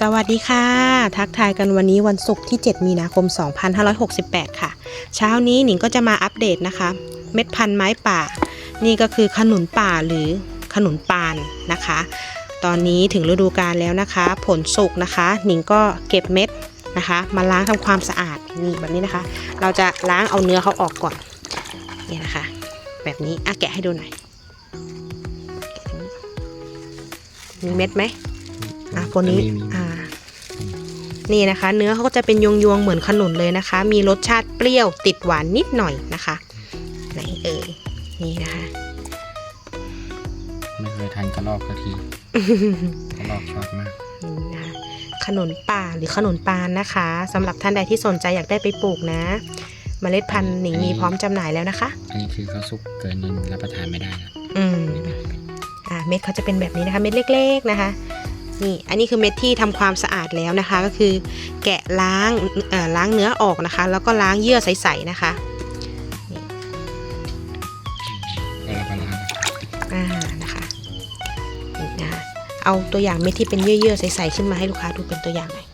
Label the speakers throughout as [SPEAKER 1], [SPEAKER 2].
[SPEAKER 1] สวัสดีค่ะ ทักทายกันวันนี้วันศุกร์ที่ 7 มีนาคม 2568 ค่ะ เช้านี้หนิงก็จะมาอัปเดตนะคะ เม็ดพันธุ์ไม้ป่า นี่ก็คือขนุนป่าหรือขนุนปานนะคะ ตอนนี้ถึงฤดูกาลแล้วนะคะ ผลสุกนะคะ หนิงก็เก็บเม็ดนะคะ มาล้างทำความสะอาดนี่แบบนี้นะคะ เราจะล้างเอาเนื้อเขาออกก่อนนี่นะคะ แบบนี้อะแกะให้ดูหน่อยมีเม็ดไหมอะคนนี้
[SPEAKER 2] มีมี
[SPEAKER 1] อ่า นี่นะคะ เนื้อเขาก็จะเป็นยวงๆเหมือนขนุนเลยนะคะ มีรสชาติเปรี้ยวติดหวานนิดหน่อยนะคะ ไหนเอ่ยนี่นะคะ
[SPEAKER 2] ไม่เคยทานกระรอกสักทีกระรอกชอบมาก
[SPEAKER 1] นี่นะคะขนุนป่าหรือขนุนปานนะคะสำหรับท่านใดที่สนใจอยากได้ไปปลูกนะเมล็ดพันธุ์หนิงมีพร้อมจำหน่ายแล้วนะคะ
[SPEAKER 2] อันนี้คือเขาสุกเกินจนรับประทานไม่ได้แล้ว
[SPEAKER 1] อืมอ่าเม็ดเขาจะเป็นแบบนี้นะคะ เม็ดเล็ก ๆ นะคะ นี่อันนี้คือเม็ดที่ทำความสะอาดแล้วนะคะ ก็คือแกะล้างเอ่อล้างเนื้อออกนะคะ แล้วก็ล้างเยื่อใสๆนะคะ
[SPEAKER 2] ก็รับประทาน
[SPEAKER 1] อ่านะคะนี่นะคะเอาตัวอย่างเม็ดที่เป็นเยื่อๆใสๆขึ้นมาให้ลูกค้าดูเป็นตัวอย่างหน่อย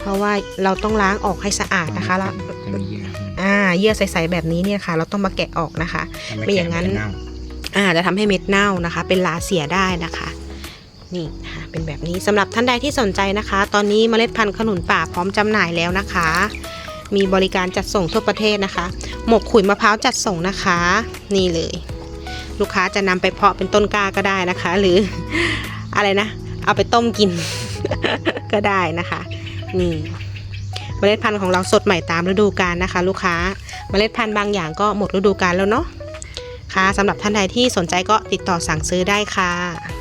[SPEAKER 1] เพราะว่าเราต้องล้างออกให้สะอาดนะคะแล้ว
[SPEAKER 2] จะมีเยื่อขึ้น
[SPEAKER 1] อ่าเยื่อใสๆแบบนี้เนี่ยค่ะ เราต้องมาแกะออกนะคะ
[SPEAKER 2] ถ้
[SPEAKER 1] ไม่อย่างนั้น
[SPEAKER 2] แกะมัจะเน่า
[SPEAKER 1] อ่าจะทำให้เม็ดเน่านะคะ เป็นลาเสียได้นะคะ นี่นะคะเป็นแบบนี้สำหรับท่านใดที่สนใจนะคะ ตอนนี้เมล็ดพันธุ์ขนุนป่าพร้อมจำหน่ายแล้วนะคะ มีบริการจัดส่งทั่วประเทศนะคะ หมกขุยมะพร้าวจัดส่งนะคะ นี่เลย ลูกค้าจะนำไปเพาะเป็นต้นกล้าก็ได้นะคะ หรืออะไรนะ เอาไปต้มกิน ก็ได้นะคะ นี่เมล็ดพันธุ์ของเราสดใหม่ตามฤดูกาลนะคะ ลูกค้าเมล็ดพันธุ์บางอย่างก็หมดฤดูกาลแล้วเนาะค่ะสำหรับท่านใดที่สนใจก็ติดต่อสั่งซื้อได้ค่ะ